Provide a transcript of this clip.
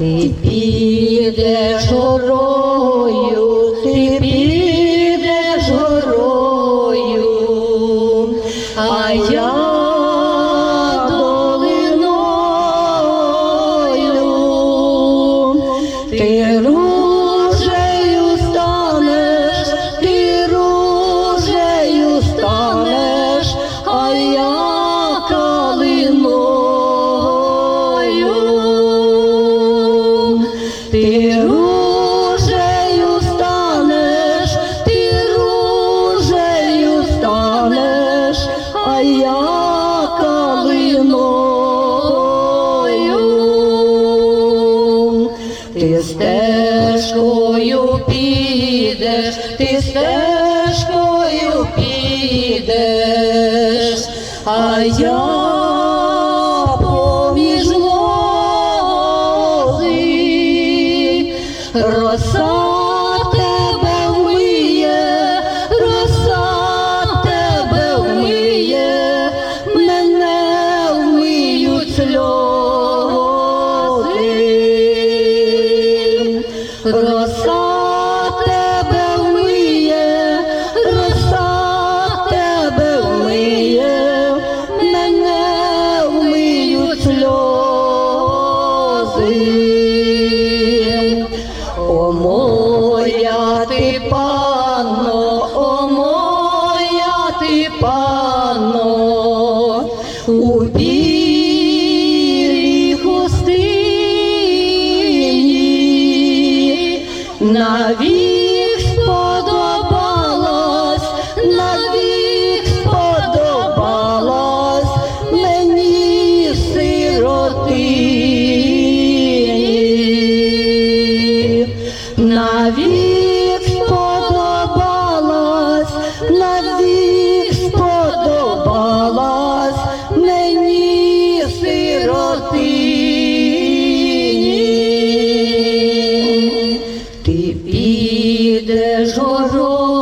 Ти підеш горою, Ти ружею станеш, ти ружею станеш, а я калиною. Ти стежкою підеш, ти стежкою підеш, а я ти панно, у білій хустині навіть ти підеш горою.